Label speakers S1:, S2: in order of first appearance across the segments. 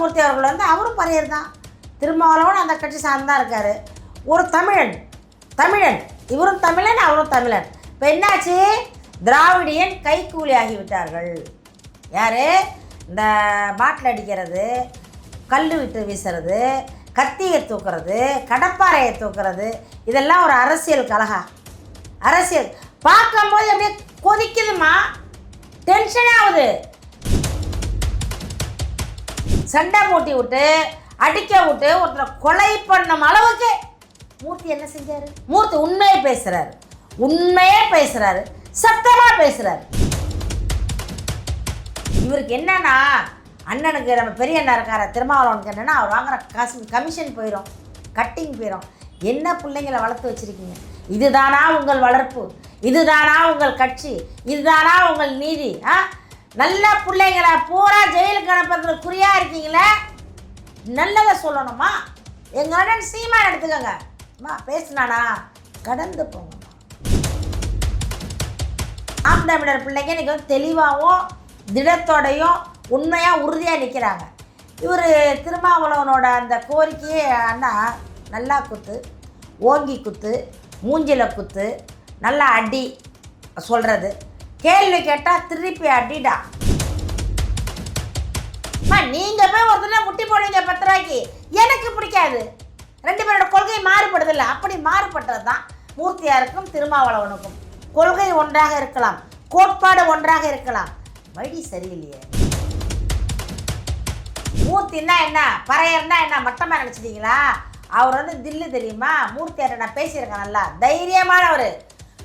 S1: மூர்த்தி அவர்கள் வந்து அவரும் பறையர் தான். திருமாவளவன் அந்த கட்சி சார்ந்து தான் இருக்கார். ஒரு தமிழன் தமிழன் இவரும் தமிழன் அவரும் தமிழன். இப்போ என்னாச்சு? திராவிடியன் கைக்கூலி ஆகிவிட்டார்கள். யார்? இந்த பாட்டில் அடிக்கிறது கல் விட்டு வீசுறது கத்தியை தூக்குறது கடப்பாறையை தூக்குறது இதெல்லாம் ஒரு அரசியல் கலகா. அரசியல். பார்க்கும்போது அப்படியே கொதிக்குதுமா டென்ஷன் ஆகுது. சண்டை மூட்டி விட்டு அடிக்க விட்டு ஒருத்தரை கொலை பண்ணும் அளவுக்கு மூர்த்தி என்ன செஞ்சாரு? மூர்த்தி உண்மையை பேசுறாரு. உண்மையே பேசுறாரு. சத்தமா பேசுறாரு. இவருக்கு என்னன்னா அண்ணனுக்கு நம்ம பெரிய அண்ணா இருக்கார திருமாவளவனுக்கு என்னன்னா அவர் வாங்குற காசு கமிஷன் போயிடும் கட்டிங் போயிடும் என்ன பிள்ளைங்களை வளர்த்து வச்சுருக்கீங்க? இதுதானா உங்கள் வளர்ப்பு? இதுதானா உங்கள் கட்சி? இதுதானா உங்கள் நீதி? ஆ? நல்ல பிள்ளைங்களை பூரா ஜெயிலுக்கு அனுப்புறதுக்கு குறியா இருக்கீங்களே? நல்லதை சொல்லணுமா? எங்கள் அண்ணன் சீமான் எடுத்துக்கோங்க. அம்மா பேசுனானா? கடந்து போங்கம்மா. ஆம் தமிழர் பிள்ளைங்க இன்றைக்கி வந்து தெளிவாகவும் திடத்தோடையும் உண்மையாக உறுதியாக நிற்கிறாங்க இவர் திருமாவளவனோட அந்த கோரிக்கையே அண்ணா நல்லா குத்து ஓங்கி குத்து மூஞ்சில குத்து நல்லா அடி சொல்கிறது கேள்வி கேட்டால் திருப்பி அடிடா. அம்மா, நீங்கள் போய் ஒருத்தனை முட்டி போடுவீங்க பத்து ரூபாய்க்கு எனக்கு பிடிக்காது. ரெண்டு பேரோட கொள்கை மாறுபடுது இல்லை அப்படி மாறுபட்டது தான் மூர்த்தியாருக்கும் திருமாவளவனுக்கும். கொள்கை ஒன்றாக இருக்கலாம் கோட்பாடு ஒன்றாக இருக்கலாம். வழி சரியில்லையே. மூர்த்தின்னா என்ன? பறையர்னா என்ன? மட்டமாக நினச்சிட்டீங்களா? அவர் வந்து தில்லு தெரியுமா? மூர்த்தியார்ட்ட நான் பேசியிருக்கேன் நல்லா. தைரியமானவர்.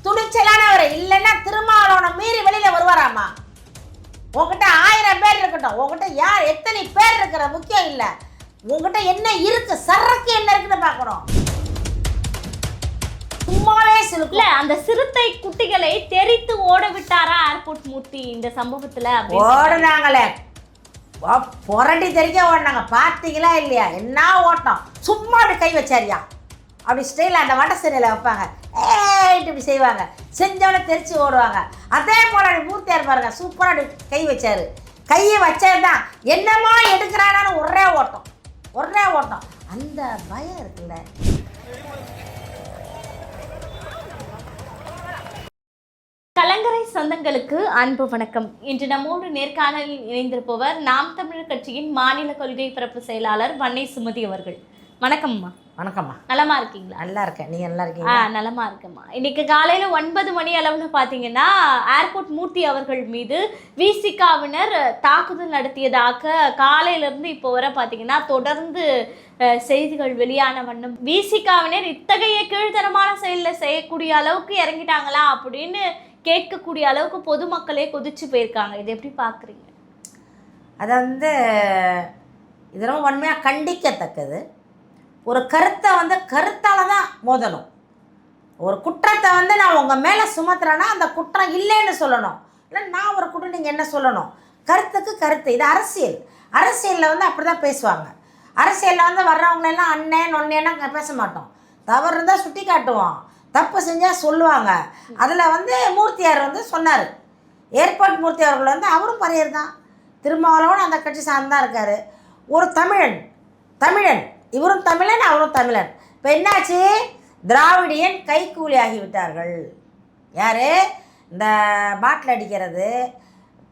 S1: துணிச்சலானவர் இல்லைன்னா திருமாவளவனை மீறி வெளியில் வருவாராமா? உங்ககிட்ட ஆயிரம் பேர் இருக்கட்டும். உங்ககிட்ட யார் எத்தனை பேர் இருக்கிற முக்கியம் இல்லை. உங்ககிட்ட என்ன இருக்கு சரக்கு என்ன இருக்குன்னு பார்க்கணும். சும்மாவே
S2: அந்த சிறுத்தை குட்டிகளை தெரித்து ஓட விட்டாரா ஏர்போர்ட் மூர்த்தி இந்த சம்பவத்துல
S1: ஓடுனாங்களே. புரட்டி தெரிக்க ஓடினாங்க. பார்த்தீங்களா இல்லையா? என்ன ஓட்டம்? சும்மா அப்படி கை வச்சாரியா? அப்படி ஸ்டைலில் அந்த வட சிறையில் வைப்பாங்க. ஏட்டு இப்படி செய்வாங்க. செஞ்சவனே தெரிச்சு ஓடுவாங்க. அதே போல் அப்படி மூர்த்தியார் பாருங்க சூப்பராக கை வச்சாரு. கையை வச்சது தான் என்னமா எடுக்கிறானான்னு ஒரே ஓட்டம். ஒரே ஓட்டம். அந்த பயம் இருக்குல்ல.
S2: கலங்கரை சொந்தங்களுக்கு அன்பு வணக்கம். இன்று நம்மோடு நேர்காணலில் இணைந்திருப்பவர் நாம் தமிழர் கட்சியின் மாநில கொள்கை பரப்பு செயலாளர் வன்னை சுமதி அவர்கள். வணக்கம்மா.
S1: வணக்கம்மா.
S2: நலமா இருக்கீங்களா?
S1: நல்லா இருக்கேன். நீ நல்லா
S2: ஆ
S1: இருக்கீங்க
S2: நலமா இருக்கம்மா. இன்னைக்கு காலையில ஒன்பது மணி அளவுல பாத்தீங்கன்னா ஏர்போர்ட் மூர்த்தி அவர்கள் மீது விசிகாவினர் தாக்குதல் நடத்தியதாக காலையில இருந்து இப்போ வரை பாத்தீங்கன்னா தொடர்ந்து செய்திகள் வெளியான வண்ணம் விசிகாவினர் இத்தகைய கீழ்த்தரமான செயலில் செய்யக்கூடிய அளவுக்கு இறங்கிட்டாங்களா அப்படின்னு கேட்கக்கூடிய அளவுக்கு பொதுமக்களே கொதிச்சு போயிருக்காங்க. இதை எப்படி பாக்குறீங்க?
S1: அதை வந்து இதெல்லாம் உண்மையாக கண்டிக்கத்தக்கது. ஒரு கருத்தை வந்து கருத்தால் தான் மோதணும். ஒரு குற்றத்தை வந்து நான் உங்கள் மேலே சுமத்துறேன்னா அந்த குற்றம் இல்லைன்னு சொல்லணும். இல்லை நான் ஒரு குற்றம் நீங்கள் என்ன சொல்லணும்? கருத்துக்கு கருத்து. இது அரசியல். அரசியலில் வந்து அப்படி தான் பேசுவாங்க. அரசியலில் வந்து வர்றவங்களெல்லாம் அண்ணன் நொன்னேன்னா பேச மாட்டோம். தவறு இருந்தால் சுட்டி காட்டுவோம். தப்பு செஞ்சால் சொல்லுவாங்க. அதில் வந்து மூர்த்தியார் வந்து சொன்னார். ஏர்போர்ட் மூர்த்தி அவர்கள் வந்து அவரும் பறையர் தான் திருமாவளவன் அந்த கட்சி சார்ந்து தான் இருக்கார். ஒரு தமிழன் தமிழன் இவரும் தமிழன் அவரும் தமிழன். இப்போ என்னாச்சு? திராவிடியன் கைக்கூலி ஆகிவிட்டார்கள் யார்? இந்த பாட்டில் அடிக்கிறது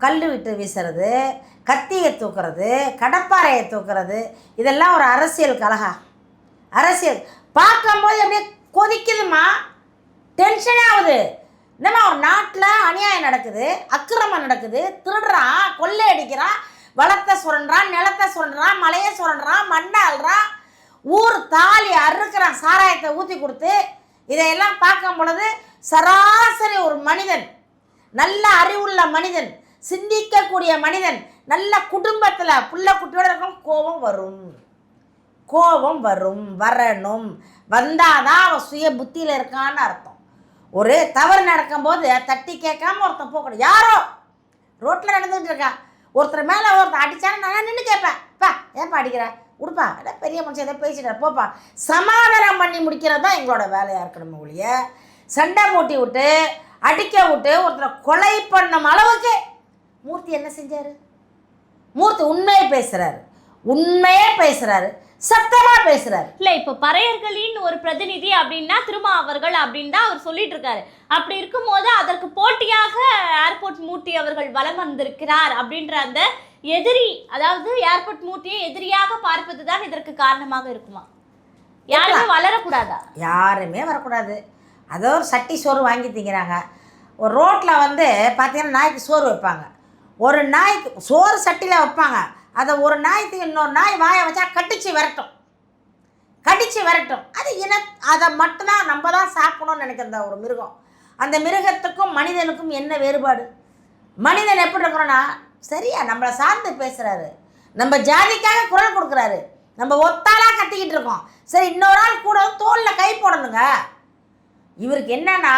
S1: கல் விட்டு வீசுறது கத்தியை தூக்குறது கடப்பாறையை தூக்குறது இதெல்லாம் ஒரு அரசியல் கலகா. அரசியல். பார்க்கும்போது அப்படியே கொதிக்குதுமா டென்ஷன் ஆகுது. என்னம்மா ஒரு நாட்டில் அநியாயம் நடக்குது அக்கிரமம் நடக்குது திருடுறான் கொள்ளை அடிக்கிறான் வளத்தை சுரண்டுறான் நிலத்தை சுரண்டான் மலையை சுரண்டுறான் மண்ணை அல்றான் ஊர் தாலி அறுக்கிறான் சாராயத்தை ஊற்றி கொடுத்து இதையெல்லாம் பார்க்கும் பொழுது சராசரி ஒரு மனிதன் நல்ல அறிவுள்ள மனிதன் சிந்திக்கக்கூடிய மனிதன் நல்ல குடும்பத்தில் புள்ள குட்டியோட இருக்கும் கோபம் வரும். கோபம் வரும் வரணும். வந்தாதான் அவன் சுய புத்தியில் இருக்கான்னு அர்த்தம். ஒரு தவறு நடக்கும்போது தட்டி கேட்காம ஒருத்தன் போகணும் யாரோ? ரோட்டில் நடந்துகிட்டு இருக்கான் ஒருத்தர் மேலே ஒருத்தன் அடிச்சான்னு நான் நின்று கேட்பேன். பா ஏன்ப்பா அடிக்கிறேன் கொடுப்பா அட பெரிய மனுஷன் ஏதோ பேசிட்டார் போப்பா. சமாதானம் பண்ணி முடிக்கிறது தான் எங்களோட வேலையாக இருக்கணும் ஒழிய. சண்டை மூட்டி விட்டு அடிக்க விட்டு ஒருத்தரை கொலை பண்ணும் அளவுக்கு மூர்த்தி என்ன செஞ்சார்? மூர்த்தி உண்மையை பேசுகிறாரு உண்மையே பேசுகிறாரு சத்தமா பேசுறாரு.
S2: இல்ல இப்ப பறையர்களின் ஒரு பிரதிநிதி அப்படின்னா திருமா அவர்கள் அப்படின்னு தான் அவர் சொல்லிட்டு இருக்காரு. அப்படி இருக்கும்போது அதற்கு போட்டியாக ஏர்போர்ட் மூர்த்தி அவர்கள் வலம் வந்திருக்கிறார் அப்படின்ற அந்த எதிரி அதாவது ஏர்போர்ட் மூர்த்தியை எதிரியாக பார்ப்பது தான் இதற்கு காரணமாக இருக்குமா? யாருமே வளரக்கூடாதா?
S1: யாருமே வரக்கூடாது. அதோ ஒரு சட்டி சோறு வாங்கி திங்கிறாங்க. ஒரு ரோட்டில் வந்து பார்த்தீங்கன்னா நாய்க்கு சோறு வைப்பாங்க. ஒரு நாய்க்கு சோறு சட்டியில் வைப்பாங்க. அதை ஒரு நாய்க்கு இன்னொரு நாய் வாயை வச்சா கடிச்சு விரட்டும். கடிச்சு விரட்டும். அது இன அதை மட்டும்தான் நம்ம தான் சாப்பிடணும்னு நினைக்கிற ஒரு மிருகம். அந்த மிருகத்துக்கும் மனிதனுக்கும் என்ன வேறுபாடு? மனிதன் எப்படி இருக்கிறோன்னா சரியா? நம்மளை சார்ந்து பேசுகிறாரு நம்ம ஜாதிக்காக குரல் கொடுக்குறாரு. நம்ம ஒத்தாளாக கத்திக்கிட்டு இருக்கோம். சரி இன்னொரு ஆள் கூட தோலில் கை போடணுங்க. இவருக்கு என்னன்னா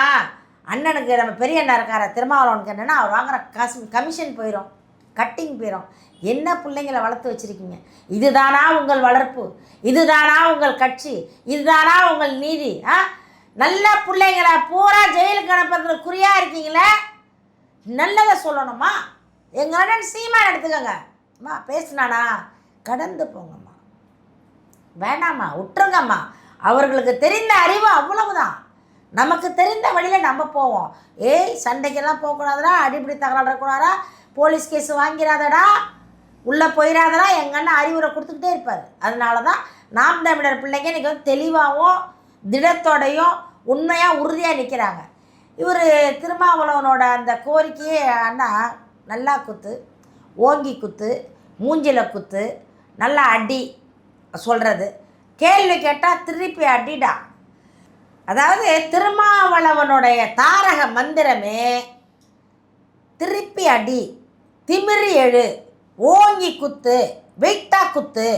S1: அண்ணனுக்கு நம்ம பெரிய அண்ணா இருக்கார திருமாவளவனுக்கு என்னென்னா அவர் வாங்குற கஸ் கமிஷன் போயிடும் கட்டிங் போயிடும் என்ன பிள்ளைங்களை வளர்த்து வச்சுருக்கீங்க? இதுதானா உங்கள் வளர்ப்பு? இதுதானா உங்கள் கட்சி? இதுதானா உங்கள் நீதி? ஆ? நல்ல பிள்ளைங்களை பூரா ஜெயிலுக்கு அனுப்புறதுல குறியாக இருக்கீங்களே? நல்லதை சொல்லணுமா? எங்கள் அண்ணன் சீமான் எடுத்துக்கோங்க. அம்மா பேசுனானா? கடந்து போங்கம்மா. வேணாம்மா விட்டுருங்கம்மா. அவர்களுக்கு தெரிந்த அறிவு அவ்வளவுதான். நமக்கு தெரிந்த வழியில் நம்ம போவோம். ஏய் சண்டைக்கெல்லாம் போகக்கூடாதுடா அடிப்படி தகராறு இருக்கக்கூடாதா போலீஸ் கேஸ் வாங்கிறாதடா. உள்ளே போயிடாதடா எங்கள் அண்ணன் அறிவுரை கொடுத்துக்கிட்டே இருப்பார். அதனால தான் நாம் தமிழர் பிள்ளைங்க இன்றைக்கி வந்து தெளிவாகவும் திடத்தோடையும் உண்மையாக உறுதியாக நிற்கிறாங்க இவர் திருமாவளவனோட அந்த கோரிக்கையே அண்ணா நல்லா குத்து ஓங்கி குத்து மூஞ்சில குத்து நல்லா அடி சொல்கிறது கேள்வி கேட்டால் திருப்பி அடிடா. அதாவது திருமாவளவனுடைய தாரக மந்திரமே திருப்பி அடி திமிரி எழு ஓங்கி குத்து வெயிட்டா குத்து.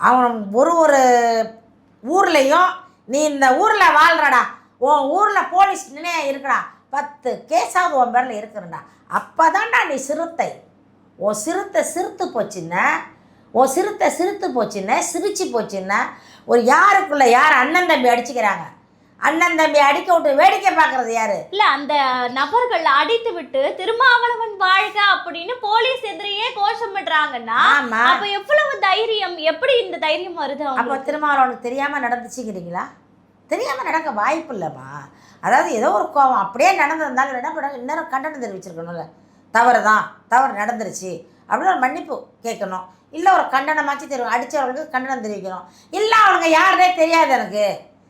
S1: அவன் ஒரு ஒரு ஊர்லேயும் நீ இந்த ஊரில் வாழ்கிறடா உன் ஊரில் போலீஸ் நினைய இருக்குடா பத்து கேஸாவது உன் பேரில் இருக்குறடா அப்போ தான்டா நீ சிறுத்தை. உன் சிறுத்தை சிறுத்து போச்சுன்னா உன் சிறுத்தை சிறுத்து போச்சுன்னா சிரிச்சு போச்சுன்னா ஒரு யாருக்குள்ள யார் அண்ணன் தம்பி அடிச்சுக்கிறாங்க? அண்ணன் தம்பி அடிக்க விட்டு வேடிக்கை பார்க்கறது யாரு?
S2: இல்ல அந்த நபர்கள் அடித்து விட்டு திருமாவளவன் வாழ்க அப்படின்னு போலீஸ் எதிரையே கோஷமிடுறாங்கன்னா
S1: ஆமா.
S2: அப்ப எவ்வளவு தைரியம்? எப்படி இந்த தைரியம் வருது
S1: அப்போ? திருமாவளவனுக்கு தெரியாமல் நடந்துச்சுங்கிறீங்களா? தெரியாமல் நடக்க வாய்ப்பு இல்லைம்மா. அதாவது ஏதோ ஒரு கோவம் அப்படியே நடந்திருந்தாலும் என்ன பண்ண இன்னும் கண்டனம் தெரிவிச்சிருக்கணும்ல. தவறு தான் தவறு நடந்துருச்சு. அப்படின்னு ஒரு மன்னிப்பு கேட்கணும். இல்லை ஒரு கண்டனமாச்சு தெரியும் அடித்தவர்களுக்கு கண்டனம் தெரிவிக்கணும். இல்லை அவனுங்க யாருனே தெரியாது எனக்கு.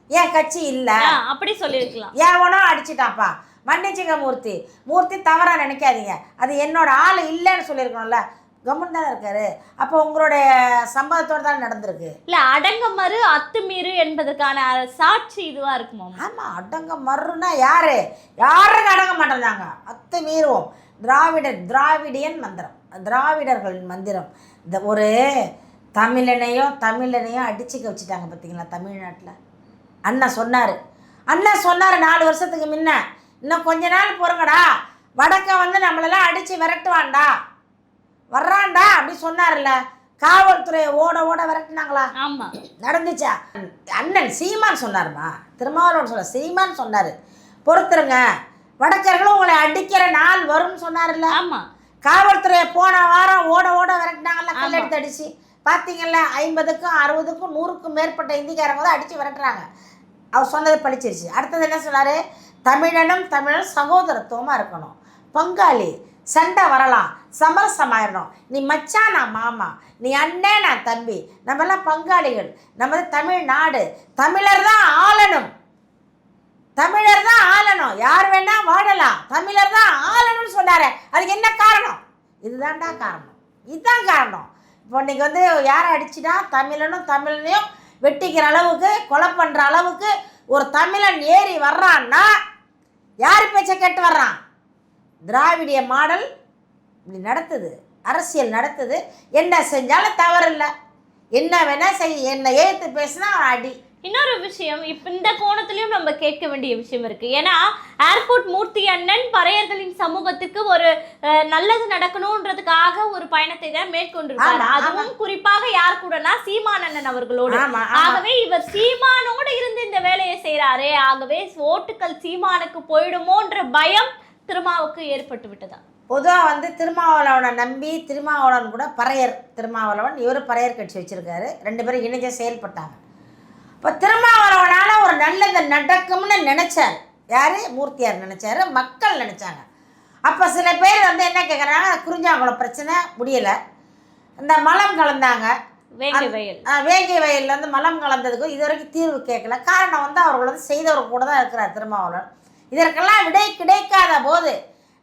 S1: ஏன் கட்சி இல்லை.
S2: அப்படி சொல்லிருக்கலாம்
S1: எவனோ அடிச்சிட்டாப்பா மன்னிச்சுங்க மூர்த்தி. மூர்த்தி தவறாக நினைக்காதீங்க. அது என்னோட ஆள் இல்லைன்னு சொல்லியிருக்கணும்ல. கம்முன்னு தானே இருக்காரு? அப்போ உங்களுடைய சம்பவத்தோடு தானே நடந்திருக்கு?
S2: இல்ல அடங்கமறு அத்துமீறு என்பதற்கான சாட்சி இதுவா இருக்குமா?
S1: ஆமாம் அடங்க மறுனா யாரு? யாரும் அடங்க மாட்டேங்காங்க அத்து மீறுவோம் திராவிடர் திராவிடியன் மந்திரம். திராவிடர்களின் மந்திரம். இந்த ஒரு தமிழனையும் தமிழனையும் அடிச்சுக்க வச்சுட்டாங்க பார்த்தீங்களா தமிழ்நாட்டில்? அண்ணன் சொன்னார். அண்ணன் சொன்னார் நாலு வருஷத்துக்கு முன்ன. இன்னும் கொஞ்ச நாள் பொறுங்கடா. வடக்க வந்து நம்மளெல்லாம் அடித்து விரட்டுவான்டா. வர்றான்டா அப்படி சொன்னார்ல காவல்துறையை ஓட ஓட விரட்டுனாங்களா?
S2: ஆமா.
S1: நடந்துச்சா? அண்ணன் சீமான் சொன்னார்மா. திருமாவளவன் சொல்ல சீமான் சொன்னார். பொறுத்துருங்க. வடக்கர்களும் உங்களை அடிக்கிற நாள் வரும்னு சொன்னார்ல
S2: ஆமா.
S1: காவல்துறையை போன வாரம் ஓட ஓட விரட்டினாங்கல்ல. கல்லெடுத்து அடிச்சு. பார்த்தீங்கல்ல ஐம்பதுக்கும் அறுபதுக்கும் நூறுக்கும் மேற்பட்ட இந்திக்காரங்க தான் அடித்து விரட்டுறாங்க. அவர் சொன்னது பழிச்சிருச்சு. அடுத்தது என்ன சொன்னார்? தமிழனும் தமிழனும் சகோதரத்துவமாக இருக்கணும். பங்காளி சண்டை வரலாம். சமரசமாயிடணும் நீ மச்சான் நான் மாமா. நீ அண்ணே நான் தம்பி. நம்மெல்லாம் பங்காளிகள். நமது தமிழ்நாடு. தமிழர் தான் ஆளணும். தமிழர் தான் ஆளணும். யார் வேணா வாழலாம். தமிழர் தான் ஆளணும்னு சொன்னார். அதுக்கு என்ன காரணம்? இதுதான்டா காரணம். இதுதான் காரணம். இப்போ இன்னைக்கு வந்து யாரை அடிச்சுட்டா? தமிழனும் தமிழனையும் வெட்டிக்கிற அளவுக்கு கொலை பண்ணுற அளவுக்கு ஒரு தமிழன் ஏறி வர்றான்னா யார் பேச்சை கேட்டு வர்றான்? திராவிடிய மாடல் இப்படி நடத்துது அரசியல் நடத்துது என்ன செஞ்சாலும் தவறு இல்லை என்ன வேணா செய் என்னை ஏற்று பேசினா அடி.
S2: இன்னொரு விஷயம் இப்ப இந்த கோணத்திலயும் நம்ம கேட்க வேண்டிய விஷயம் இருக்கு. ஏன்னா ஏர்போர்ட் மூர்த்தி அண்ணன் பறையர்களின் சமூகத்துக்கு ஒரு நல்லது நடக்கணும்ன்றதுக்காக ஒரு பயணத்தை தான் மேற்கொண்டிருக்காரு. அதுவும் குறிப்பாக யார் கூடனா சீமான் அண்ணன் அவர்களோடு. ஆகவே இவர் சீமானோடு இருந்து இந்த வேலையை செய்றாரே ஆகவே ஓட்டுக்கள் சீமானுக்கு போயிடுமோன்ற பயம் திருமாவுக்கு ஏற்பட்டு விட்டதா?
S1: பொதுவாக வந்து திருமாவளவனை நம்பி திருமாவளவன் கூட பறையர் திருமாவளவன் இவர் பறையர் கட்சி வச்சுருக்காரு. ரெண்டு பேரும் இணைஞ்சு செயல்பட்டாங்க. இப்போ திருமாவளவனால் ஒரு நல்லது நடக்கும்னு நினச்சார். யார்? மூர்த்தியார் நினச்சாரு மக்கள் நினச்சாங்க. அப்போ சில பேர் வந்து என்ன கேட்குறாங்க குறிஞ்சாங்குளம் பிரச்சனை முடியலை. இந்த மலம் கலந்தாங்க.
S2: வேங்கை வயல்.
S1: வேங்கை வயல்ல வந்து மலம் கலந்ததுக்கு இது வரைக்கும் தீர்வு கேட்கல. காரணம் வந்து அவர்கள் வந்து செய்தவர் கூட தான் இருக்கிறார் திருமாவளவன். இதற்கெல்லாம் விடை கிடைக்காத போது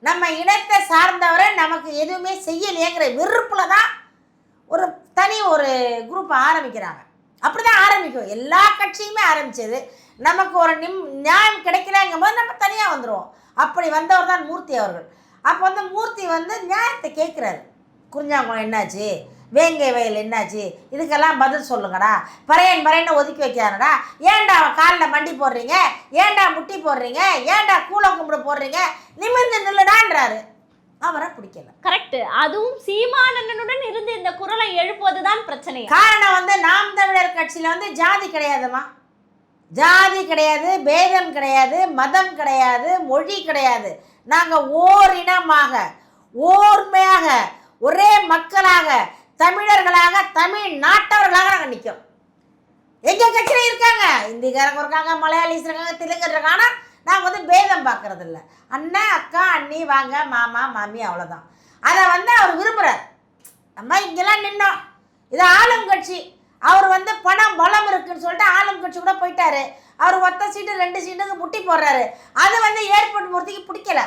S1: நம்ம இனத்தை சார்ந்தவரை நமக்கு எதுவுமே செய்யலையேங்கிற வெறுப்பில் தான் ஒரு தனி ஒரு குரூப்பை ஆரம்பிக்கிறாங்க. அப்படி தான் ஆரம்பிக்கும். எல்லா கட்சியுமே ஆரம்பித்தது நமக்கு ஒரு நிம் நியாயம் கிடைக்கலங்கும் போது நம்ம தனியாக வந்துடுவோம் அப்படி வந்தவர் தான் மூர்த்தி அவர்கள். அப்போ வந்து மூர்த்தி வந்து நியாயத்தை கேட்குறாரு குறிஞ்சாங்குளம் என்னாச்சு? வேங்கை வயல் என்னாச்சு? இதுக்கெல்லாம் பதில் சொல்லுங்கடா. பறையன் பறையன்னு ஒதுக்கி வைக்கிறானடா. ஏன்டா காலில் மண்டி போடுறீங்க? ஏன்டா முட்டி போடுறீங்க? ஏன்டா கூலை கும்பிடு போடுறீங்க? நிமிர்ந்து நில்லுடான்றாரு. அவரை பிடிக்கல.
S2: கரெக்ட் அதுவும் சீமானனுடன் இருந்து இந்த குரலை எழுப்புவதுதான் பிரச்சனையா
S1: காரணம் வந்து நாம் தமிழர் கட்சியில் வந்து ஜாதி கிடையாதுமா ஜாதி கிடையாது பேதம் கிடையாது மதம் கிடையாது மொழி கிடையாது. நாங்கள் ஓர் இனமாக ஓர்மையாக ஒரே மக்களாக தமிழர்களாக தமிழ் நாட்டவர்களாக நாங்கள் நிற்கிறோம் எங்கள் கட்சியில் இருக்காங்க? இந்திக்காரங்க இருக்காங்க மலையாளிஸ் இருக்காங்க தெலுங்கு இருக்காங்க. ஆனால் நாங்கள் வந்து பேதம் பார்க்கறது இல்லை அண்ணன் அக்கா அண்ணி வாங்க மாமா மாமி அவ்வளோதான் அதை வந்து அவர் விரும்புகிறார் நம்ம இங்கெல்லாம் நின்னோம். இது ஆளும் கட்சி. அவர் வந்து பணம் பலம் இருக்குன்னு சொல்லிட்டு ஆளும் கட்சி கூட போயிட்டாரு. அவர் ஒத்த சீட்டு ரெண்டு சீட்டுக்கு முட்டி போடுறாரு. அது வந்து ஏர்போர்ட் மூர்த்திக்கு பிடிக்கல.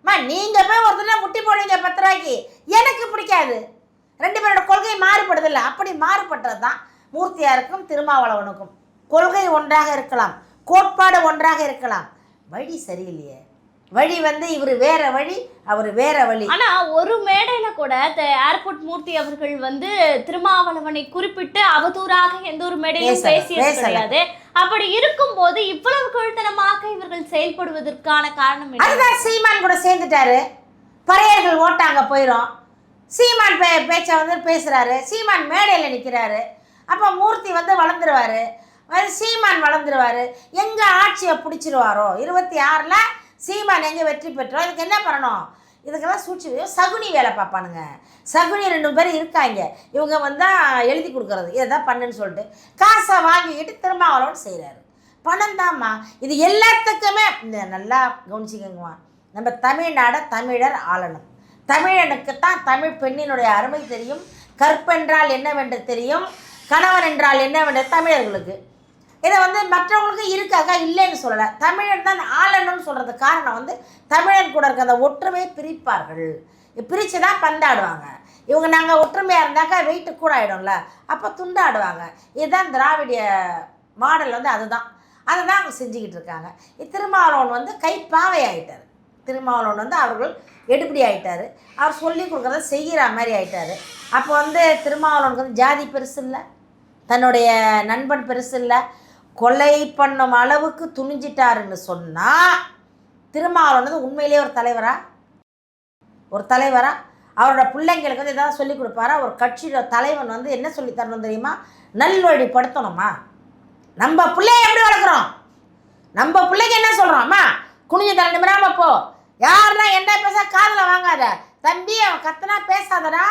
S1: அம்மா நீங்கள் போய் ஒருத்தர் முட்டி போடுவீங்க பத்து ரூபாய்க்கு. எனக்கு பிடிக்காது. ரெண்டு பேரோட கொள்கை மாறுபடுதில்ல. அப்படி மாறுபட்டது தான் மூர்த்தியாருக்கும் திருமாவளவனுக்கும். கொள்கை ஒன்றாக இருக்கலாம் கோட்பாடு ஒன்றாக இருக்கலாம். வழி சரியில்லையே. வழி வந்து இவர் வேற வழி அவர் வேற வழி.
S2: ஆனா ஒரு மேடையில கூட ஏர்போர்ட் மூர்த்தி அவர்கள் வந்து திருமாவளவனை குறிப்பிட்டு அவதூறாக எந்த ஒரு மேடையிலும் பேசியது. கிடையாது. அப்படி இருக்கும்போது இவ்வளவு கழுத்தனமாக இவர்கள் செயல்படுவதற்கான காரணம் என்ன?
S1: அதுதான் சீமான் கூட சேர்ந்துட்டாரு. பறையர்கள் ஓட்டாங்க போயிடும் சீமான் பே பேச்சை வந்து பேசுகிறாரு சீமான் மேடையில் நிற்கிறாரு அப்போ மூர்த்தி வந்து வளர்ந்துருவாரு. அது சீமான் வளர்ந்துருவாரு. எங்கே ஆட்சியை பிடிச்சிருவாரோ? இருபத்தி ஆறில் சீமான் எங்கே வெற்றி பெற்றோம் இதுக்கு என்ன பண்ணணும்? இதுக்கெல்லாம் சூழ்ச்சி சகுனி வேலை பார்ப்பானுங்க. சகுனி ரெண்டு பேர் இருக்காங்க. இவங்க வந்து எழுதி கொடுக்குறது. இதை தான் பண்ணுன்னு சொல்லிட்டு காசை வாங்கிக்கிட்டு திருமாவளவன் செய்கிறாரு பணம் தாம்மா இது எல்லாத்துக்குமே நல்லா கவனிச்சிக்கங்கம்மா. நம்ம தமிழ்நாடை தமிழர் ஆளணும். தமிழனுக்கு தான் தமிழ் பெண்ணினுடைய அருமை தெரியும். கற்பென்றால் என்னவென்று தெரியும். கணவன் என்றால் என்னவென்று தமிழர்களுக்கு. இதை வந்து மற்றவங்களுக்கு இருக்காக இல்லைன்னு சொல்லலை. தமிழன் தான் ஆளணும்னு சொல்கிறது காரணம் வந்து தமிழன் கூட இருக்க அந்த ஒற்றுமையை பிரிப்பார்கள். பிரித்து தான் பந்தாடுவாங்க. இவங்க நாங்கள் ஒற்றுமையாக இருந்தாக்கா வெயிட்டு கூட ஆகிடும்ல அப்போ துண்டாடுவாங்க. இதுதான் திராவிடிய மாடல் வந்து அதுதான். அதை தான் அவங்க செஞ்சுக்கிட்டு இருக்காங்க. இ- திருமாவளவன் வந்து கைப்பாவை ஆயிட்டார் திருமாவளவன் வந்து அவர்கள் எடுபடி ஆகிட்டார் அவர் சொல்லி கொடுக்குறத செய்கிற மாதிரி ஆகிட்டார் அப்போ வந்து திருமாவளவனுக்கு வந்து ஜாதி பெருசு இல்லை. தன்னுடைய நண்பன் பெருசு இல்லை. கொலை பண்ணும் அளவுக்கு துணிஞ்சிட்டாருன்னு சொன்னால் திருமாவளவன் வந்து உண்மையிலேயே ஒரு தலைவரா? ஒரு தலைவரா? அவரோட பிள்ளைங்களுக்கு வந்து எதாவது சொல்லிக் கொடுப்பாரா? ஒரு கட்சியோட தலைவன் வந்து என்ன சொல்லி தரணும் தெரியுமா? நல்வழிப்படுத்தணுமா? நம்ம பிள்ளைய எப்படி வளர்க்குறோம்? நம்ம பிள்ளைங்க என்ன சொல்கிறோம்மா அம்மா குனிஞ்ச தலை நிமிராம போ. யாருன்னா என்ன பேச காதில் வாங்காத? தம்பி அவன் கத்துனா பேசாதடா.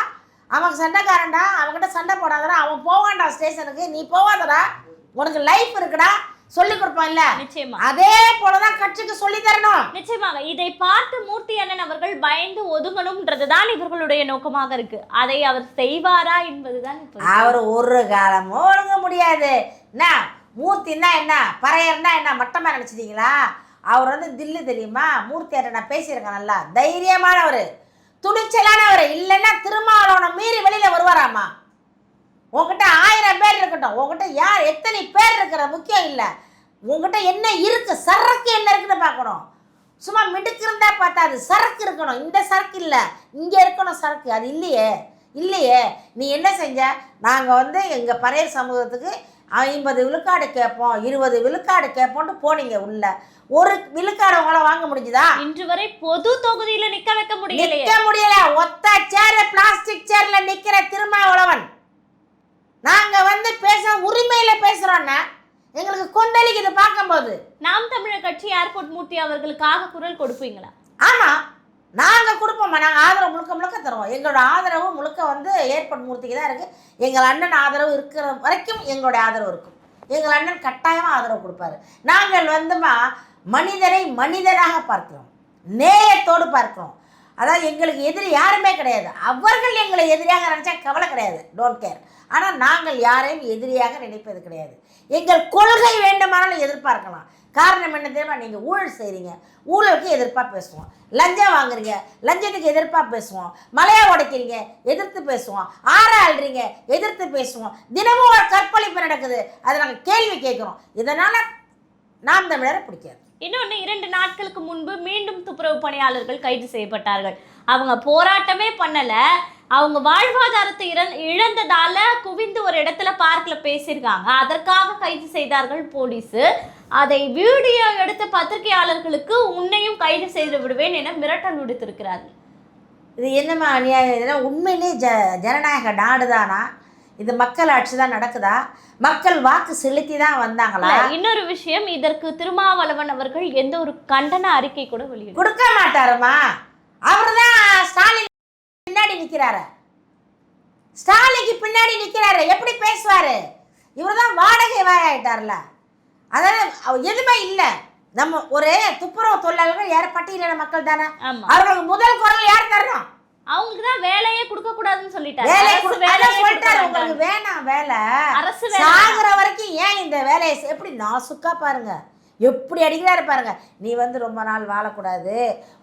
S1: அவன் சண்டைக்காரன்டா அவன்கிட்ட சண்டை போடாதடா. அவன் போவான்டா ஸ்டேஷனுக்கு. நீ போவாதடா. உனக்கு லைஃப் இருக்குடா. சொல்லி கொடுப்பான்ல.
S2: நிச்சயமா.
S1: அதே போலதான் கட்சிக்கு சொல்லி தரணும்.
S2: நிச்சயமாக. இதை பார்த்து மூர்த்தி அண்ணன் அவர்கள் பயந்து ஒதுங்கணும்ன்றதுதான் இவர்களுடைய நோக்கமாக இருக்கு. அதை அவர் செய்வாரா என்பதுதான்
S1: அவர் ஒரு காலமும் ஒழுங்க முடியாது. என்ன? மூர்த்தின்னா என்ன? பறையர்னா என்ன? மட்டமாக நினச்சிட்டீங்களா? அவர் வந்து தில்லு தெரியுமா? மூர்த்தியார்ட்ட நான் பேசியிருக்கேன் நல்லா. தைரியமானவர். துணிச்சலானவர். இல்லைன்னா திருமாவளவனை மீறி வெளியில் வருவாராமா? உங்ககிட்ட ஆயிரம் பேர் இருக்கட்டும். உங்ககிட்ட யார் எத்தனை பேர் இருக்கிற முக்கியம் இல்லை. உங்ககிட்ட என்ன இருக்குது சரக்கு என்ன இருக்குன்னு பார்க்கணும். சும்மா மிடுக்கு இருந்தால் பார்த்தா அது சரக்கு இருக்கணும். இந்த சரக்கு இல்லை. இங்கே இருக்கணும் சரக்கு. அது இல்லையே. இல்லையே. நீ என்ன செஞ்ச? நாங்கள் வந்து எங்கள் பறையர் சமூகத்துக்கு ஐம்பது விழுக்காடு கேட்போம் இருபது விழுக்காடு கேட்போம்னு போனீங்க உள்ள. ஒரு விழுக்காடு உங்களால் வாங்க முடிஞ்சுதா?
S2: இன்று வரை பொது தொகுதியில நிக்க வைக்க முடியலையே.
S1: நிக்க முடியல. ஒத்த சேர் பிளாஸ்டிக் சேர்ல நிக்கிற திருமாவளவன். நாங்க வந்து பேச உரிமையில பேசுறோம்னா எங்களுக்கு கொந்தளிக்குது பார்க்கும்போது.
S2: நாம் தமிழர் கட்சி ஏர்போர்ட் மூர்த்தி அவர்களுக்காக குரல் கொடுப்பீங்களா?
S1: ஆமா. நாங்கள் கொடுப்போம்மா நாங்கள் ஆதரவு முழுக்க முழுக்க தருவோம். எங்களோட ஆதரவு முழுக்க வந்து ஏற்பட் மூர்த்திக்கு தான் இருக்குது எங்கள் அண்ணன் ஆதரவு இருக்கிற வரைக்கும் எங்களுடைய ஆதரவு இருக்கும். எங்கள் அண்ணன் கட்டாயமாக ஆதரவு கொடுப்பாரு. நாங்கள் வந்துமா மனிதரை மனிதனாக பார்க்கிறோம். நேயத்தோடு பார்க்கிறோம். அதாவது எங்களுக்கு எதிரி யாருமே கிடையாது. அவர்கள் எங்களை எதிரியாக நினச்சா கவலை கிடையாது. டோன்ட் கேர் ஆனால் நாங்கள் யாரையும் எதிரியாக நினைப்பது கிடையாது. எங்கள் கொள்கை வேண்டுமானாலும் எதிர்பார்க்கலாம். காரணம் என்ன தெரியுமா? நீங்கள் ஊழல் செய்கிறீங்க ஊழலுக்கு எதிர்ப்பாக பேசுவோம். லஞ்சம் வாங்குறீங்க. லஞ்சத்துக்கு எதிர்ப்பாக பேசுவோம். மலையா உடைக்கிறீங்க. எதிர்த்து பேசுவோம். ஆற அழுறீங்க எதிர்த்து பேசுவோம். தினமும் ஒரு கற்பழிப்பு நடக்குது. அதை நாங்கள் கேள்வி கேட்குறோம். இதனால் நாம் தமிழரை பிடிக்காது.
S2: இன்னொன்று இரண்டு நாட்களுக்கு முன்பு மீண்டும் துப்புரவு பணியாளர்கள் கைது செய்யப்பட்டார்கள். அவங்க போராட்டமே பண்ணலை. அவங்க வாழ்வாதாரத்தை இழந்ததால குவிந்து ஒரு இடத்துல பார்க்கில் பேசியிருக்காங்க. அதற்காக கைது செய்தார்கள் போலீஸு. அதை வீடியோ எடுத்த பத்திரிகையாளர்களுக்கு உன்னையும் கைது செய்து விடுவேன் என மிரட்டல் விடுத்திருக்கிறார்கள்
S1: இது என்னம்மா அநியாயம்? இதெல்லாம் உண்மையிலே ஜ ஜனநாயக நாடு தானா? இது மக்கள் ஆட்சி தான் நடக்குதா? மக்கள் வாக்கு செலுத்தி தான் வந்தாங்களா?
S2: இன்னொரு விஷயம் இதற்கு திருமாவளவன் அவர்கள் எந்த ஒரு கண்டன அறிக்கை கூட வெளியிட
S1: கொடுக்க மாட்டாருமா? அவர் தான் ஸ்டாலின் பின்னாடி நிற்கிறாரு ஸ்டாலினுக்கு பின்னாடி நிற்கிறாரு எப்படி பேசுவார்? இவர் தான் வாடகை வாயாயிட்டார்ல. அதாவது அவர் எதுவுமே இல்லை. நம்ம ஒரு துப்புரவு தொழிலாளர்கள் யார் பட்டியலின மக்கள் தானே. அவர்களுக்கு முதல் குரல் யார் தரணும்?
S2: அவங்களுக்கு தான் வேலையே கொடுக்க கூடாதுன்னு சொல்லிட்டாரு
S1: வேலை அதான் சொல்லிட்டாரு. உங்களுக்கு வேணாம் வேலை.
S2: அரசு வேலை
S1: சாகுற வரைக்கும் ஏன் இந்த வேலையை எப்படி நாசுக்கா பாருங்க. எப்படி அடிக்கிறாரு பாருங்க. நீ வந்து ரொம்ப நாள் வாழக்கூடாது.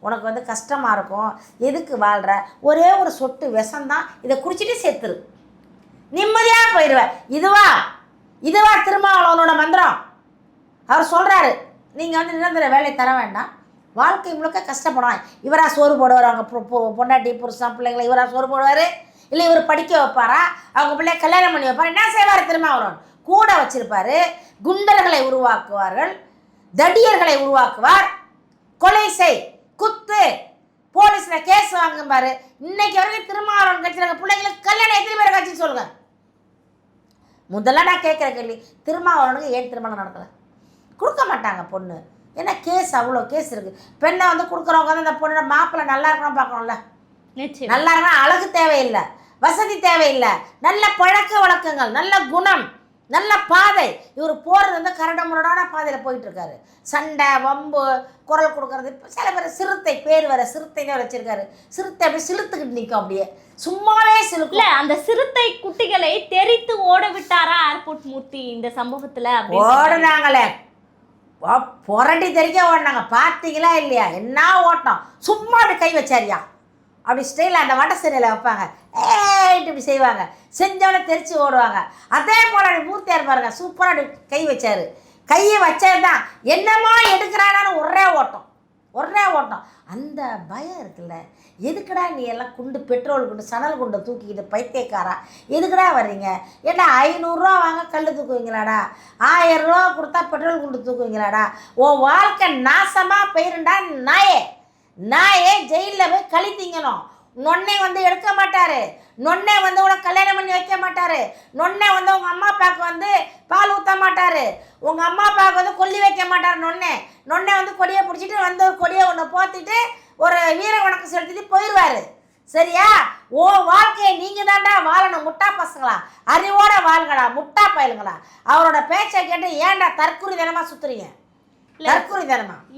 S1: உனக்கு வந்து கஷ்டமா இருக்கும். எதுக்கு வாழ்ற? ஒரே ஒரு சொட்டு விஷம்தான். இதை குடிச்சிட்டு செத்துரு. நிம்மதியா போயிடுவ இதுவா? இதுவா திருமாவளவனோட மந்திரம்? அவர் சொல்கிறாரு நீங்கள் வந்து நிரந்தர வேலை தர வேண்டாம். வாழ்க்கை முழுக்க கஷ்டப்படுவாங்க இவராக சோறு போடுவார் அவங்க பொண்டாட்டி புருஷன் பிள்ளைங்களை இவராக சோறு போடுவார். இல்லை இவர் படிக்க வைப்பாரா? அவங்க பிள்ளைய கல்யாணம் பண்ணி வைப்பார்? என்ன செய்வார் திருமாவளவன் கூட வச்சிருப்பார். குண்டர்களை உருவாக்குவார்கள். தடியர்களை உருவாக்குவார். கொலை செய். குத்து. போலீஸில் கேஸ் வாங்கும்பாரு இன்னைக்கு வரைக்கும் திருமாவளவன் கட்சியில் பிள்ளைங்களுக்கு கல்யாணம் எத்தனை பேர் கட்சின்னு சொல்லுங்க. முதல்ல நான் கேட்குற கேள்வி திருமாவளவனுக்கு ஏன் திருமணம் நடக்கலை? கொடுக்க மாட்டாங்க பொண்ணு. ஏன்னா கேஸ் அவ்வளோ கேஸ் இருக்குது பெண்ணை வந்து கொடுக்குறவங்க வந்து அந்த பொண்ணோட மாப்பிள்ளை நல்லா இருக்கணும் பார்க்கணும்ல? நல்லா இருக்கணும் அழகு தேவையில்லை. வசதி தேவையில்லை. நல்ல பழக்க வழக்கங்கள் நல்ல குணம் நல்ல பாதை. இவர் போகிறது வந்து கரட முரடான பாதையில் போயிட்டு இருக்காரு. சண்டை வம்பு குரல் கொடுக்கறது சில பேர் சிறுத்தை பேர் வர சிறுத்தைன்னு வச்சிருக்காரு. சிறுத்தை அப்படியே சிலுத்துக்கிட்டு நிற்கும் அப்படியே. சும்மாவே சிலுக்கும்.
S2: இல்ல அந்த சிறுத்தை குட்டிகளை தெரித்து ஓட விட்டாரா ஏர்போர்ட் மூர்த்தி இந்த சம்பவத்துல
S1: ஓடுனாங்களே. புரட்டி தெரிக்க ஓடினாங்க. பார்த்தீங்களா இல்லையா? என்ன ஓட்டம்? சும்மா அப்படி கை வச்சாரியா? அப்படி ஸ்டைலில் அந்த வட சிறையில் வைப்பாங்க. ஏட்டு இப்படி செய்வாங்க. செஞ்சவொடனே தெரித்து ஓடுவாங்க. அதே போல் அப்படி மூர்த்தியார் பாருங்க சூப்பராக அப்படி கை வச்சார். கையை வச்சது தான் என்னமோ எடுக்கிறானான்னு ஒரே ஓட்டம். ஒரே ஓட்டம். அந்த பயம் இருக்குல்ல? எதுக்குடா நீ எல்லாம் குண்டு பெட்ரோல் குண்டு சணல் குண்டை தூக்கிக்கிட்டு பைத்தியக்காரா? எதுக்குடா வர்றீங்க? ஏன்னா ஐநூறுரூவா வாங்க கல் தூக்குவீங்களாடா? ஆயிரம் ரூபா கொடுத்தா பெட்ரோல் குண்டு தூக்குவீங்களாடா? உன் வாழ்க்கை நாசமாக போயிருண்டா நாயே. நாயே ஜெயிலில் போய் கழி திங்கணும் நொன்னே வந்து எடுக்க மாட்டாரு. நொன்னே வந்து உனக்கு கல்யாணம் பண்ணி வைக்க மாட்டாரு. நொன்னே வந்து உங்கள் அம்மா அப்பாவுக்கு வந்து பால் ஊற்ற மாட்டாரு. உங்கள் அம்மா அப்பாவுக்கு வந்து கொல்லி வைக்க மாட்டார் நொன்னே நொன்னே வந்து கொடியை பிடிச்சிட்டு வந்து ஒரு கொடியை ஒன்று போத்திட்டு ஒரு வீர வணக்கம் செலுத்திட்டு போயிடுவாரு சரியா? ஓ வாழ்க்கையை நீங்கள் தாண்டா வாழணும். முட்டா பசங்களா? அறிவோட வாழுங்கடா. முட்டா பயலுங்களா? அவரோட பேச்சை கேட்டு ஏன்டா தற்குறி தினமாக சுற்றுறீங்க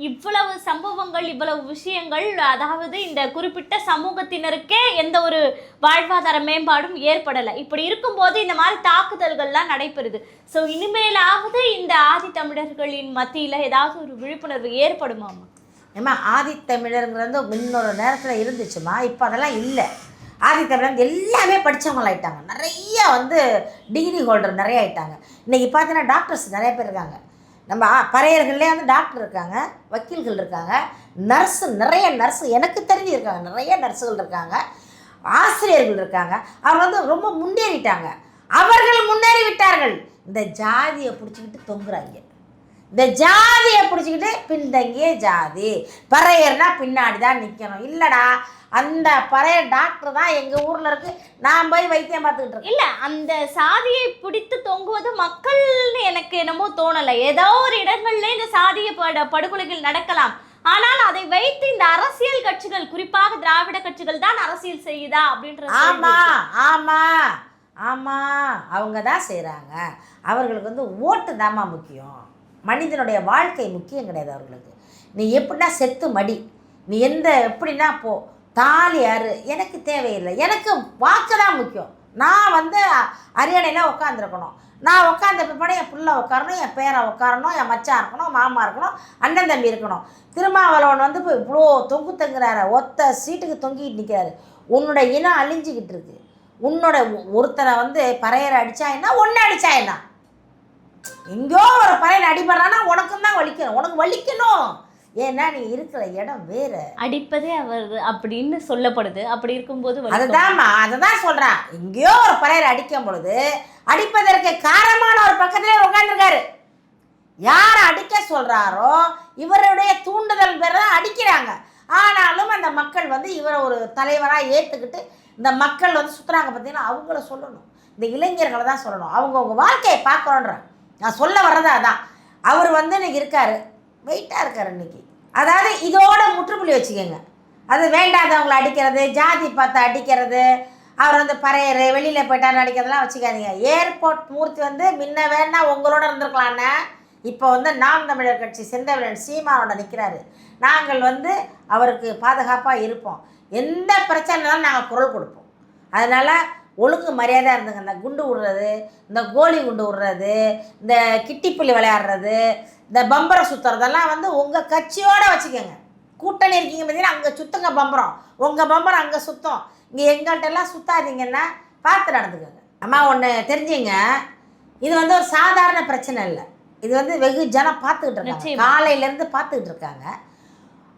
S2: இவ்வளவு சம்பவங்கள் இவ்வளவு விஷயங்கள் அதாவது இந்த குறிப்பிட்ட சமூகத்தினருக்கே எந்த ஒரு வாழ்வாதார மேம்பாடும் ஏற்படலை. இப்படி இருக்கும்போது இந்த மாதிரி தாக்குதல்கள்லாம் நடைபெறுது. ஸோ இனிமேலாவது இந்த ஆதி தமிழர்களின் மத்தியில் ஏதாவது ஒரு விழிப்புணர்வு ஏற்படுமாமா
S1: ஏம்மா ஆதித்தமிழருங்கிறது முன்னொரு நேரத்தில் இருந்துச்சுமா இப்போ அதெல்லாம் இல்லை. ஆதித்தமிழர் எல்லாமே படித்தவங்களாயிட்டாங்க நிறைய வந்து டிகிரி ஹோல்டர் நிறைய ஆயிட்டாங்க. இன்றைக்கி பார்த்தீங்கன்னா டாக்டர்ஸ் நிறைய பேர் இருக்காங்க. நம்ம பறையர்கள்லேயே வந்து டாக்டர் இருக்காங்க வக்கீல்கள் இருக்காங்க நர்ஸு நிறைய நர்ஸு எனக்கு தெரிஞ்சு இருக்காங்க நிறைய நர்ஸுகள் இருக்காங்க ஆசிரியர்கள் இருக்காங்க. அவங்க வந்து ரொம்ப முன்னேறிட்டாங்க. அவர்கள் முன்னேறி விட்டார்கள் இந்த ஜாதியை பிடிச்சிக்கிட்டு தொங்குறாங்க. இந்த ஜாதியை பிடிச்சிக்கிட்டு பின்தங்கிய ஜாதி. பறையர்னா பின்னாடி தான் நிற்கணும் இல்லைடா அந்த பறைய டாக்டர் தான் எங்கள் ஊரில் இருக்கு. நான் போய் வைத்தியம் பார்த்துக்கிட்டு இருக்கேன்.
S2: இல்ல அந்த சாதியை பிடித்து தொங்குவது மக்கள்னு எனக்கு என்னமோ தோணலை. ஏதோ ஒரு இடங்கள்ல இந்த சாதிய படு படுகொலைகள் நடக்கலாம். ஆனால் அதை வைத்து இந்த அரசியல் கட்சிகள் குறிப்பாக திராவிட கட்சிகள் தான் அரசியல் செய்யுதா அப்படின்ற
S1: ஆமா ஆமா ஆமா. அவங்க தான் செய்கிறாங்க அவர்களுக்கு வந்து ஓட்டு தாம்மா முக்கியம். மனிதனுடைய வாழ்க்கை முக்கியம் கிடையாது அவர்களுக்கு. நீ எப்படின்னா செத்து மடி. நீ எந்த எப்படின்னா போ தாலி யாரு எனக்கு தேவையில்லை. எனக்கு வாக்கு தான் முக்கியம். நான் வந்து அரியணையில் உட்காந்துருக்கணும் நான் உட்காந்த பிற்பாடு என் பிள்ளை உட்காரணும் என் பேரை உட்காரணும் என் மச்சான் இருக்கணும் மாமா இருக்கணும் அண்ணன் தம்பி இருக்கணும். திருமாவளவன் வந்து இப்போ இவ்வளோ தொங்கு தங்குறாரு. ஒத்த சீட்டுக்கு தொங்கிட்டு நிற்கிறாரு உன்னோட இனம் அழிஞ்சிக்கிட்டு இருக்கு. உன்னோட ஒருத்தனை வந்து பறையரை அடித்தா என்ன? ஒன்று அடித்தா என்ன? எங்கேயோ ஒரு பறையர் அடிபடுறான்னா உனக்கும் தான் வலிக்கணும். உனக்கு வலிக்கணும். ஏன்னா நீ இருக்கிற இடம் வேறு.
S2: அடிப்பதே அவர் அப்படின்னு சொல்லப்படுது. அப்படி இருக்கும்போது.
S1: அதுதான்மா அதை தான் சொல்கிறேன் எங்கேயோ ஒரு பறையர் அடிக்கும் பொழுது அடிப்பதற்கு காரணமான ஒரு பக்கத்திலே உட்காந்துருக்காரு யார் அடிக்க சொல்கிறாரோ இவருடைய தூண்டுதல் பேர் தான் அடிக்கிறாங்க. ஆனாலும் அந்த மக்கள் வந்து இவரை ஒரு தலைவராக ஏற்றுக்கிட்டு இந்த மக்கள் வந்து சுற்றுறாங்க பார்த்தீங்கன்னா அவங்கள சொல்லணும். இந்த இளைஞர்களை தான் சொல்லணும். அவங்கவுங்க வாழ்க்கையை பார்க்குறோன்றேன் நான் சொல்ல வர்றது அதான். அவர் வந்து இன்னைக்கு இருக்கார். வெயிட்டாக இருக்கார் இன்னைக்கு. அதாவது இதோட முற்றுப்புள்ளி வச்சுக்கோங்க. அது வேண்டாதவங்களை அடிக்கிறது ஜாதி பார்த்து அடிக்கிறது அவர் வந்து பறையர் வெளியில் போயிட்டார் அடிக்கிறதெல்லாம் வச்சுக்காதீங்க. ஏர்போர்ட் மூர்த்தி வந்து முன்ன வேணா உங்களோட இருந்திருக்கலான்னு இப்போ வந்து நாம் தமிழர் கட்சி செந்தமிழன் சீமானோட நிற்கிறாரு நாங்கள் வந்து அவருக்கு பாதுகாப்பாக இருப்போம். எந்த பிரச்சனைனாலும் நாங்கள் குரல் கொடுப்போம். அதனால் ஒழுங்கு மரியாதையாக இருந்துங்க. இந்த குண்டு விடுறது இந்த கோலி குண்டு விடுறது இந்த கிட்டிப்புள்ளி விளையாடுறது இந்த பம்பரை சுற்றுறதெல்லாம் வந்து உங்கள் கட்சியோடு வச்சுக்கோங்க. கூட்டணி இருக்கீங்க பார்த்தீங்கன்னா அங்கே சுத்துங்க பம்பரம். உங்கள் பம்பரம் அங்கே சுத்தம். இங்கே எங்கள்கிட்ட எல்லாம் சுத்தாதீங்கன்னா பார்த்து நடந்துக்கோங்க. அம்மா ஒன்று தெரிஞ்சுங்க. இது வந்து ஒரு சாதாரண பிரச்சனை இல்லை. இது வந்து வெகு ஜனம் பார்த்துக்கிட்டு இருக்காங்க. காலையிலேருந்து பார்த்துக்கிட்டு இருக்காங்க.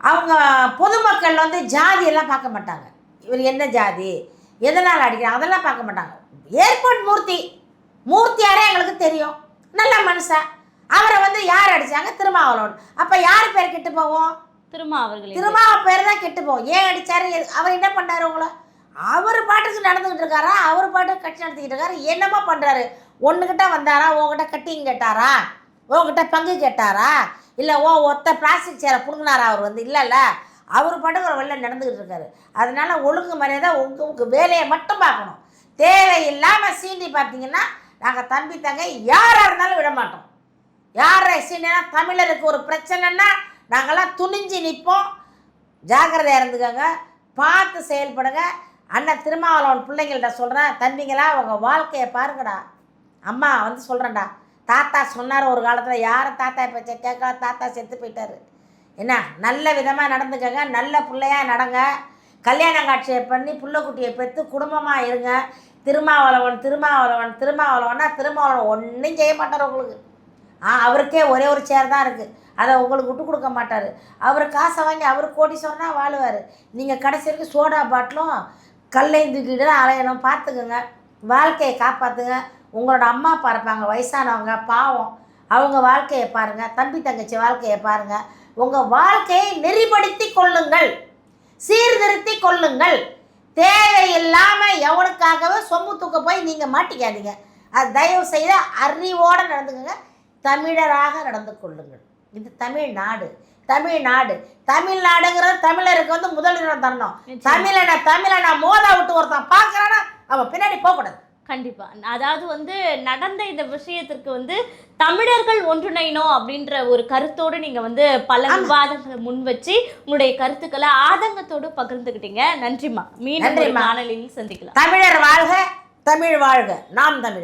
S1: அவங்க பொதுமக்கள் வந்து ஜாதி எல்லாம் பார்க்க மாட்டாங்க. இவர் என்ன ஜாதி? எதனால் அடிக்கிறாங்க அதெல்லாம் பார்க்க மாட்டாங்க. ஏர்போர்ட் மூர்த்தி மூர்த்தியாரே எங்களுக்கு தெரியும். நல்ல மனுஷன். அவரை வந்து யார் அடிச்சாங்க? திருமாவளவன். அப்போ யார் பேர் கெட்டு போவோம்
S2: திரும்ப அவர்களே
S1: திருமாவ பேர் தான் கெட்டு போகும். ஏன் அடிச்சாரு? எது- அவர் என்ன பண்ணாரு உங்களை? அவர் பாட்டுக்கு நடந்துக்கிட்டு இருக்காரா? அவர் பாட்டுக்கு கட்சி நடத்திக்கிட்டு இருக்காரு. என்னமா பண்ணுறாரு ஒன்றுகிட்ட வந்தாரா? உங்ககிட்ட கட்டிங் கேட்டாரா? உங்ககிட்ட பங்கு கேட்டாரா? இல்லை ஓ ஒத்த பிளாஸ்டிக் சேரை பிடுங்கினாரா அவர் வந்து? இல்லைல்ல. அவர் பாட்டுக்கு ஒரு நடந்துக்கிட்டு இருக்காரு. அதனால ஒழுங்கு மரியாதை உங்க உங்கள் வேலையை மட்டும் பார்க்கணும். தேவையில்லாமல் சீண்டி பார்த்தீங்கன்னா நாங்கள் தம்பி தங்கை யாராக இருந்தாலும் விட மாட்டோம். யாரை சீண்டினா தமிழருக்கு ஒரு பிரச்சனைன்னா நாங்கள்லாம் துணிஞ்சு நிற்போம். ஜாக்கிரதையாக இருந்துக்கோங்க. பார்த்து செயல்படுங்க. அண்ணன் திருமாவளவன் பிள்ளைங்கள்ட்ட சொல்கிறேன் தம்பிங்களா உங்கள் வாழ்க்கையை பாருங்கடா. அம்மா வந்து சொல்கிறேன்டா தாத்தா சொன்னார் ஒரு காலத்தில் யார் தாத்தா பேச்ச கேட்கல? தாத்தா செத்து போயிட்டாரு. என்ன நல்ல விதமாக நடந்துக்கங்க நல்ல பிள்ளையாக நடங்க. கல்யாண காட்சியை பண்ணி புள்ளக்குட்டியை பெற்று குடும்பமாக இருங்க. திருமாவளவன் திருமாவளவன் திருமாவளவன்னா திருமாவளவன் ஒன்றும் செய்ய மாட்டார் உங்களுக்கு. ஆ அவருக்கே ஒரே ஒரு சேர் தான் இருக்குது அதை உங்களுக்கு விட்டு கொடுக்க மாட்டார். அவர் காசை வாங்கி அவர் சொன்னால் வாழுவார். நீங்கள் கடைசி வரைக்கும் சோடா பாட்டிலும் கல்லையும் தூக்கிட்டு அலையணும். பார்த்துக்குங்க. வாழ்க்கையை காப்பாற்றுங்க உங்களோட அம்மா அப்பா இருப்பாங்க வயசானவங்க பாவம். அவங்க வாழ்க்கையை பாருங்கள் தம்பி தங்கச்சி வாழ்க்கையை பாருங்கள் உங்கள் வாழ்க்கையை நெறிப்படுத்தி கொள்ளுங்கள். சீர்திருத்தி கொள்ளுங்கள். தேவையில்லாமல் எவனுக்காகவே சொம்பு தூக்க போய் நீங்கள் மாட்டிக்காதீங்க. அது தயவு செய்து அறிவோடு நடந்துக்கங்க. தமிழராக நடந்து கொள்ளுங்கள். இது தமிழ்நாடு. தமிழ்நாடு. தமிழ்நாடுங்கிறது தமிழருக்கு வந்து முதலிடம் தரணும். தமிழனை தமிழனை மோத விட்டு ஒருத்தன் பார்க்கறானா அவன் பின்னாடி போகக்கூடாது.
S2: கண்டிப்பா. அதாவது வந்து நடந்த இந்த விஷயத்திற்கு வந்து தமிழர்கள் ஒன்றிணையணும் அப்படின்ற ஒரு கருத்தோடு நீங்க வந்து பல. விவாதங்களை முன் வச்சு உங்களுடைய கருத்துக்களை ஆதங்கத்தோடு பகிர்ந்துக்கிட்டீங்க நன்றிம்மா. மீண்டும். காணொலியில் சந்திக்கலாம்.
S1: தமிழர் வாழ்க தமிழ் வாழ்க. நாம் தமிழர்.